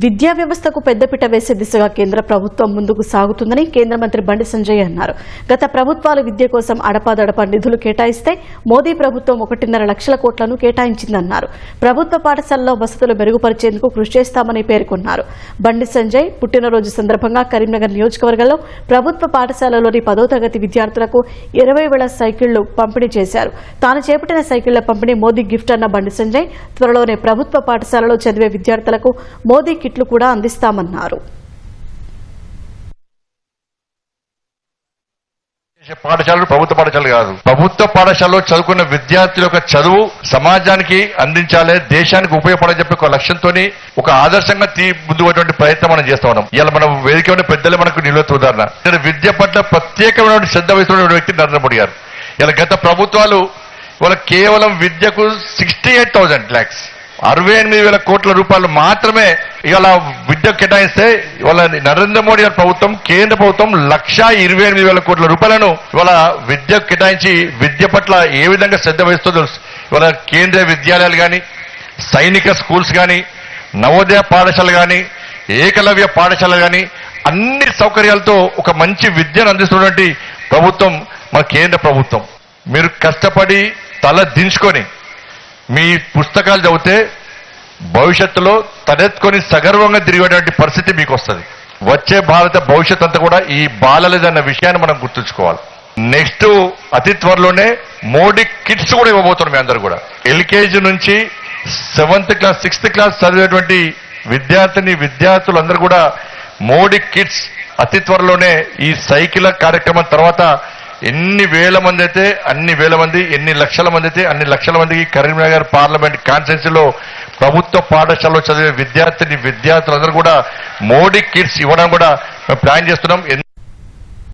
విద్యా వ్యవస్థకు పెద్దపీట వేసే దిశగా కేంద్ర ప్రభుత్వం ముందుకు సాగుతుందని కేంద్ర మంత్రి బండి సంజయ్ అన్నారు. గత ప్రభుత్వాలు విద్య కోసం అడపాదడపా నిధులు కేటాయిస్తే మోదీ ప్రభుత్వం ఒకటిన్నర లక్షల కోట్లను కేటాయించిందన్నారు. ప్రభుత్వ పాఠశాలలో వసతులు మెరుగుపరిచేందుకు కృషి చేస్తామని పేర్కొన్నారు. బండి సంజయ్ పుట్టినరోజు సందర్భంగా కరీంనగర్ నియోజకవర్గంలో ప్రభుత్వ పాఠశాలలోని పదో తరగతి విద్యార్థులకు ఇరవై వేల సైకిళ్ళు పంపిణీ చేశారు. తాను చేపట్టిన సైకిళ్ళ పంపిణీ మోదీ గిఫ్ట్ అన్న బండి సంజయ్ త్వరలోనే ప్రభుత్వ పాఠశాలలో చదివే విద్యార్థులకు మోదీ కిట్లు కూడా అందిస్తామన్నారు. పాఠశాలలు ప్రభుత్వ పాఠశాలలు కాదు. ప్రభుత్వ పాఠశాలలో చదువుకున్న విద్యార్థుల యొక్క చదువు సమాజానికి అందించాలి దేశానికి ఉపయోగపడాలని చెప్పి ఒక లక్ష్యంతో ఒక ఆదర్శంగా తీ ముందుకున్నటువంటి ప్రయత్నం మనం చేస్తా ఉన్నాం. ఇలా మనం వేదిక ఉన్న పెద్దలు మనకు నిలువెత్తు ఉదాహరణ. ఇక్కడ విద్య పట్ల ప్రత్యేకమైనటువంటి శ్రద్ధ వహిస్తున్న వ్యక్తి నరేంద్ర మోడీ గారు. ఇలా గత ప్రభుత్వాలు ఇవాళ కేవలం విద్యకు సిక్స్టీ ఎయిట్ థౌసండ్ ల్యాక్స్ అరవై ఎనిమిది వేల కోట్ల రూపాయలు మాత్రమే ఇవాళ విద్య కేటాయిస్తే ఇవాళ నరేంద్ర మోడీ గారి ప్రభుత్వం కేంద్ర ప్రభుత్వం లక్షా ఇరవై ఎనిమిది వేల కోట్ల రూపాయలను ఇవాళ విద్య కేటాయించి విద్య పట్ల ఏ విధంగా శ్రద్ధ వహిస్తుందో తెలుసు. ఇవాళ కేంద్రీయ విద్యాలయాలు కానీ సైనిక స్కూల్స్ కానీ నవోదయ పాఠశాలలు కానీ ఏకలవ్య పాఠశాలలు కానీ అన్ని సౌకర్యాలతో ఒక మంచి విద్యను అందిస్తున్నటువంటి ప్రభుత్వం మన కేంద్ర ప్రభుత్వం. మీరు కష్టపడి తల దించుకొని మీ పుస్తకాలు చదివితే భవిష్యత్తులో తలెత్తుకొని సగర్వంగా తిరిగేటువంటి పరిస్థితి మీకు వస్తుంది వచ్చే భారత భవిష్యత్ అంతా కూడా ఈ బాలలేదన్న విషయాన్ని మనం గుర్తుంచుకోవాలి. నెక్స్ట్ అతి త్వరలోనే మోడీ కిట్స్ కూడా ఇవ్వబోతున్నాం మీ అందరు కూడా. ఎల్కేజీ నుంచి సెవెంత్ క్లాస్ సిక్స్త్ క్లాస్ చదివేటువంటి విద్యార్థిని విద్యార్థులందరూ కూడా మోడీ కిట్స్ అతి త్వరలోనే ఈ సైకిల్ కార్యక్రమం తర్వాత ఎన్ని వేల మంది అయితే అన్ని వేల మంది ఎన్ని లక్షల మంది అయితే అన్ని లక్షల మందికి కరీంనగర్ పార్లమెంట్ కాన్స్టిట్యున్సీలో ప్రభుత్వ పాఠశాలలో చదివే విద్యార్థిని విద్యార్థులందరూ కూడా మోడీ కిట్స్ ఇవ్వడం కూడా ప్లాన్ చేస్తున్నాం.